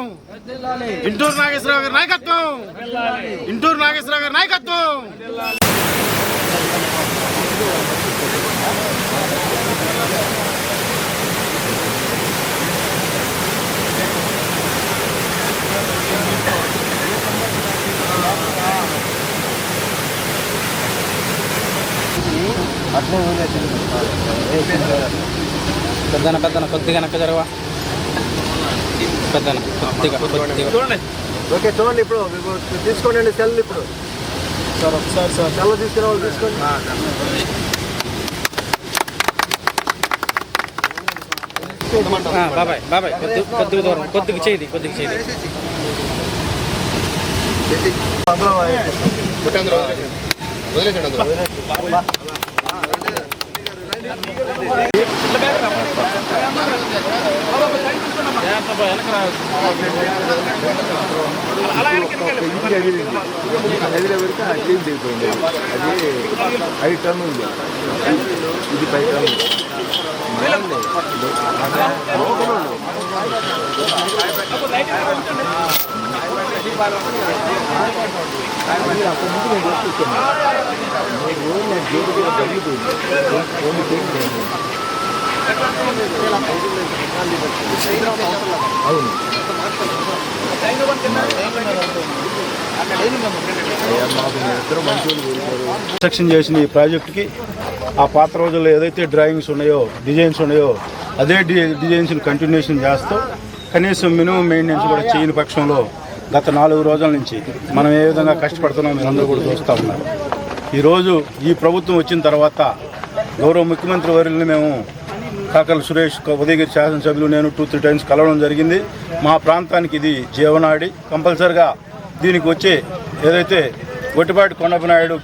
నాయకత్వం. ఇంటూరు నాగేశ్వరరావు గారి నాయకత్వం. ఇంటూరు నాగేశ్వరరావు గారి నాయకత్వం. అట్లే పెద్దన పెద్దన కొద్దిగా నక్క జరగవా? కొద్దిగా కొద్దిగా. ఓకే చూడండి ఇప్పుడు. తీసుకోండి సెల్ ఇప్పుడు. సార్ ఒకసారి సార్. సెల్ తీసుకురావాలి తీసుకోండి. ఆ, బాబాయ్ బాబాయ్ కొద్ది కొద్దిగా దూరం కొద్దిగా చేయి కొద్దిగా చేయి అందులో ఎదిరే పెడితే ఆ క్లీన్ దిగిపోయింది అది ఐదు టన్ను ఉంది. ఇది పై టన్ను అవును అయ్యా మాకు ఇద్దరు అవును. కన్స్ట్రక్షన్ చేసిన ఈ ప్రాజెక్టుకి ఆ పాత రోజుల్లో ఏదైతే డ్రాయింగ్స్ ఉన్నాయో డిజైన్స్ ఉన్నాయో అదే డి డిజైన్స్ కంటిన్యూషన్ చేస్తూ కనీసం మినిమం మెయింటెనెన్స్ కూడా చేయని పక్షంలో గత నాలుగు రోజుల నుంచి మనం ఏ విధంగా కష్టపడుతున్నామో మీరు అందరూ కూడా చూస్తూ ఉన్నారు. ఈరోజు ఈ ప్రభుత్వం వచ్చిన తర్వాత గౌరవ ముఖ్యమంత్రి వర్యుల్ని మేము కాకల సురేష్ ఉదయగిరి శాసనసభ్యులు నేను టూ త్రీ టైమ్స్ కలవడం జరిగింది. మా ప్రాంతానికి ఇది జీవనాడి. కంపల్సరిగా దీనికి వచ్చే ఏదైతే గొట్టిపాటి కొండపనాయుడు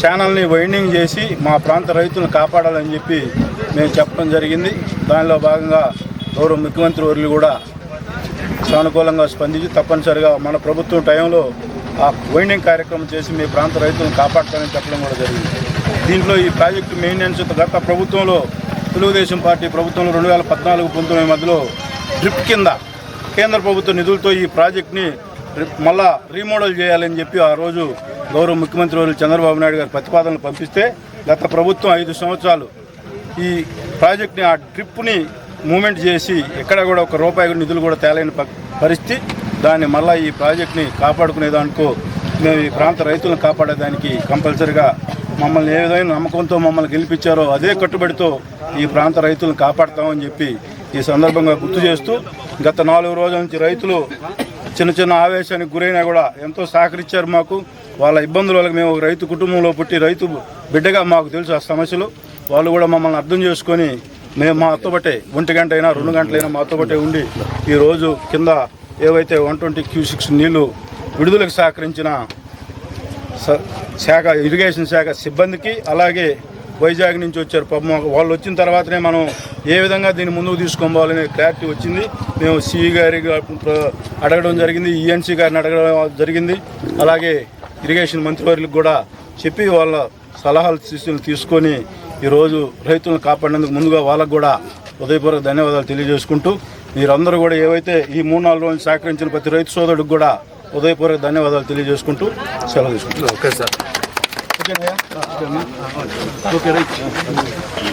ఛానల్ని వైండింగ్ చేసి మా ప్రాంత రైతులను కాపాడాలని చెప్పి మేము చెప్పడం జరిగింది. దానిలో భాగంగా గౌరవ ముఖ్యమంత్రి వర్లు కూడా సానుకూలంగా స్పందించి తప్పనిసరిగా మన ప్రభుత్వం టైంలో ఆ వైండింగ్ కార్యక్రమం చేసి మీ ప్రాంత రైతులను కాపాడతానని చెప్పడం కూడా జరిగింది. దీంట్లో ఈ ప్రాజెక్టు మెయింటెనెన్స్ గత ప్రభుత్వంలో తెలుగుదేశం పార్టీ ప్రభుత్వంలో రెండు వేల పద్నాలుగు పంతొమ్మిది మధ్యలో డ్రిప్ కింద కేంద్ర ప్రభుత్వ నిధులతో ఈ ప్రాజెక్ట్ని మళ్ళా రీమోడల్ చేయాలని చెప్పి ఆ రోజు గౌరవ ముఖ్యమంత్రి వారు చంద్రబాబు నాయుడు గారి ప్రతిపాదనలు పంపిస్తే గత ప్రభుత్వం ఐదు సంవత్సరాలు ఈ ప్రాజెక్ట్ని ఆ ట్రిప్ని మూమెంట్ చేసి ఎక్కడ కూడా ఒక రూపాయి నిధులు కూడా తేలేని ప- పరిస్థితి. దాన్ని మళ్ళీ ఈ ప్రాజెక్ట్ని కాపాడుకునే దానికో మేము ఈ ప్రాంత రైతులను కాపాడేదానికి కంపల్సరిగా మమ్మల్ని ఏ విధమైన నమ్మకంతో మమ్మల్ని గెలిపించారో అదే కట్టుబడితో ఈ ప్రాంత రైతులను కాపాడుతామని చెప్పి ఈ సందర్భంగా గుర్తు చేస్తూ గత నాలుగు రోజుల నుంచి రైతులు చిన్న చిన్న ఆవేశానికి గురైనా కూడా ఎంతో సహకరించారు మాకు. వాళ్ళ ఇబ్బందుల వల్ల మేము ఒక రైతు కుటుంబంలో పుట్టి రైతు బిడ్డగా మాకు తెలుసు ఆ సమస్యలు. వాళ్ళు కూడా మమ్మల్ని అర్థం చేసుకొని మేము మా అత్తబట్టే ఒంటి గంట అయినా రెండు గంటలైనా మాతో బట్టే ఉండి ఈరోజు కింద ఏవైతే వన్ ట్వంటీ క్యూ సిక్స్ నీళ్ళు విడుదలకు సహకరించిన స- శాఖ ఇరిగేషన్ శాఖ సిబ్బందికి అలాగే వైజాగ్ నుంచి వచ్చారు. పాపం వాళ్ళు వచ్చిన తర్వాతనే మనం ఏ విధంగా దీన్ని ముందుకు తీసుకోవాలనే క్లారిటీ వచ్చింది. మేము సిఈ గారి అడగడం జరిగింది. ఈఎన్సీ గారిని అడగడం జరిగింది. అలాగే ఇరిగేషన్ మంత్రివర్యులకు కూడా చెప్పి వాళ్ళ సలహాలు సూచనలు తీసుకొని ఈరోజు రైతులను కాపాడినందుకు ముందుగా వాళ్ళకు కూడా హృదయపూర్వక ధన్యవాదాలు తెలియజేసుకుంటూ మీరందరూ కూడా ఏవైతే ఈ మూడు నాలుగు రోజులు సహకరించిన ప్రతి రైతు సోదరుడికి కూడా హృదయపూర్వక ధన్యవాదాలు తెలియజేసుకుంటూ సెలవు తీసుకుంటున్నాను ఓకే సార్. Look at